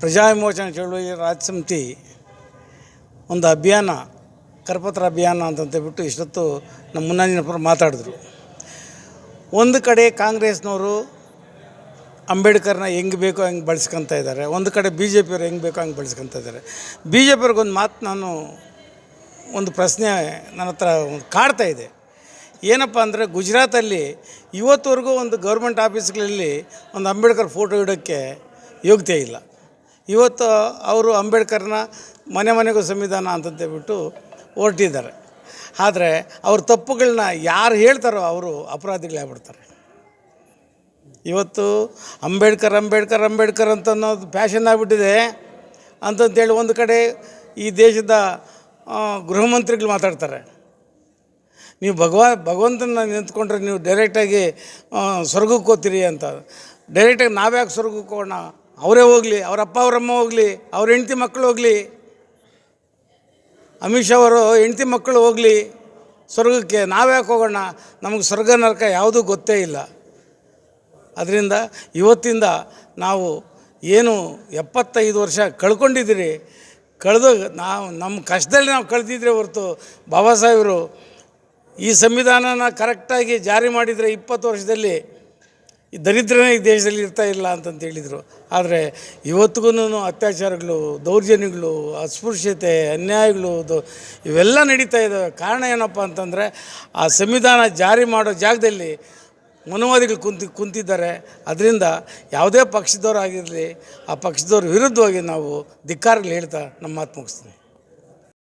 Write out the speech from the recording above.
ಪ್ರಜಾ ವಿಮೋಚನಾ ಚಳುವಳಿ ರಾಜ್ಯ ಸಮಿತಿ ಒಂದು ಅಭಿಯಾನ, ಕರಪತ್ರ ಅಭಿಯಾನ ಅಂತಂತೇಳ್ಬಿಟ್ಟು ಇಷ್ಟೊತ್ತು ನಮ್ಮ ಮುನ್ನಾಜಿನಪ್ಪರು ಮಾತಾಡಿದ್ರು. ಒಂದು ಕಡೆ ಕಾಂಗ್ರೆಸ್ನವರು ಅಂಬೇಡ್ಕರ್ನ ಹೆಂಗೆ ಬೇಕೋ ಹಂಗೆ ಬಳಸ್ಕೊತ ಇದ್ದಾರೆ. ಒಂದು ಕಡೆ ಬಿ ಜೆ ಪಿಯವರು ಹೆಂಗೆ ಬೇಕೋ ಹಂಗೆ ಬಳಸ್ಕೊತ ಇದ್ದಾರೆ. ಬಿ ಜೆ ಪಿಯವ್ರಿಗೊಂದು ಮಾತು ನಾನು ಒಂದು ಪ್ರಶ್ನೆ ನನ್ನ ಹತ್ರ ಕಾಡ್ತಾ ಇದೆ. ಏನಪ್ಪ ಅಂದರೆ ಗುಜರಾತಲ್ಲಿ ಇವತ್ತವರೆಗೂ ಒಂದು ಗೌರ್ಮೆಂಟ್ ಆಫೀಸ್ಗಳಲ್ಲಿ ಒಂದು ಅಂಬೇಡ್ಕರ್ ಫೋಟೋ ಇಡೋಕ್ಕೆ ಯೋಗ್ಯತೆ ಇಲ್ಲ. ಇವತ್ತು ಅವರು ಅಂಬೇಡ್ಕರ್ನ ಮನೆ ಮನೆಗೂ ಸಂವಿಧಾನ ಅಂತಂತೇಳ್ಬಿಟ್ಟು ಹೊರಟಿದ್ದಾರೆ. ಆದರೆ ಅವ್ರ ತಪ್ಪುಗಳನ್ನ ಯಾರು ಹೇಳ್ತಾರೋ ಅವರು ಅಪರಾಧಿಗಳಾಗ್ಬಿಡ್ತಾರೆ ಇವತ್ತು ಅಂಬೇಡ್ಕರ್ ಅಂಬೇಡ್ಕರ್ ಅಂಬೇಡ್ಕರ್ ಅಂತ ಅನ್ನೋದು ಫ್ಯಾಷನ್ ಆಗಿಬಿಟ್ಟಿದೆ ಅಂತಂತೇಳಿ ಒಂದು ಕಡೆ ಈ ದೇಶದ ಗೃಹಮಂತ್ರಿಗಳು ಗೃಹ ಮಂತ್ರಿಗಳು ಮಾತಾಡ್ತಾರೆ. ನೀವು ಭಗವಾ, ಭಗವಂತನ ನಿಂತ್ಕೊಂಡ್ರೆ ನೀವು ಡೈರೆಕ್ಟಾಗಿ ಸ್ವರ್ಗಕ್ಕೆ ಹೋಗ್ತೀರಿ ಅಂತ. ಡೈರೆಕ್ಟಾಗಿ ನಾವ್ಯಾಕೆ ಸ್ವರ್ಗಕ್ಕೆ ಹೋಗೋಣ? ಅವರೇ ಹೋಗಲಿ, ಅವ್ರ ಅಪ್ಪ ಅವರಮ್ಮ ಹೋಗಲಿ, ಅವ್ರ ಹೆಂಡತಿ ಮಕ್ಕಳು ಹೋಗಲಿ. ಅಮಿತ್ ಶಾ ಅವರು ಹೆಂಡತಿ ಮಕ್ಕಳು ಹೋಗಲಿ. ಸ್ವರ್ಗಕ್ಕೆ ನಾವ್ಯಾಕೆ ಹೋಗೋಣ? ನಮಗೆ ಸ್ವರ್ಗ, ನರಕ ಯಾವುದೂ ಗೊತ್ತೇ ಇಲ್ಲ. ಅದರಿಂದ ಇವತ್ತಿಂದ ನಾವು ಏನು ಎಪ್ಪತ್ತೈದು ವರ್ಷ ಕಳ್ಕೊಂಡಿದ್ದೀರಿ. ಕಳೆದು ನಾವು ನಮ್ಮ ಕಷ್ಟದಲ್ಲಿ ನಾವು ಕಳೆದಿದ್ರೆ ಹೊರತು ಬಾಬಾ ಸಾಹೇಬರು ಈ ಸಂವಿಧಾನನ ಕರೆಕ್ಟಾಗಿ ಜಾರಿ ಮಾಡಿದರೆ ಇಪ್ಪತ್ತು ವರ್ಷದಲ್ಲಿ ಈ ದರಿದ್ರನೇ ಈ ದೇಶದಲ್ಲಿ ಇರ್ತಾ ಇಲ್ಲ ಅಂತಂತ ಹೇಳಿದರು. ಆದರೆ ಇವತ್ತಿಗೂ ಅತ್ಯಾಚಾರಗಳು, ದೌರ್ಜನ್ಯಗಳು, ಅಸ್ಪೃಶ್ಯತೆ, ಅನ್ಯಾಯಗಳು ಇವೆಲ್ಲ ನಡೀತಾ ಇದ್ದಾವೆ ಕಾರಣ ಏನಪ್ಪ ಅಂತಂದರೆ ಆ ಸಂವಿಧಾನ ಜಾರಿ ಮಾಡೋ ಜಾಗದಲ್ಲಿ ಮನುವಾದಿಗಳು ಕುಂತಿ, ಕುಂತಿದ್ದಾರೆ. ಅದರಿಂದ ಯಾವುದೇ ಪಕ್ಷದವರಾಗಿರಲಿ ಆ ಪಕ್ಷದವ್ರ ವಿರುದ್ಧವಾಗಿ ನಾವು ಧಿಕ್ಕಾರಗಳು ಹೇಳ್ತಾ ನಮ್ಮ ಮಾತು ಮುಗಿಸ್ತೀನಿ.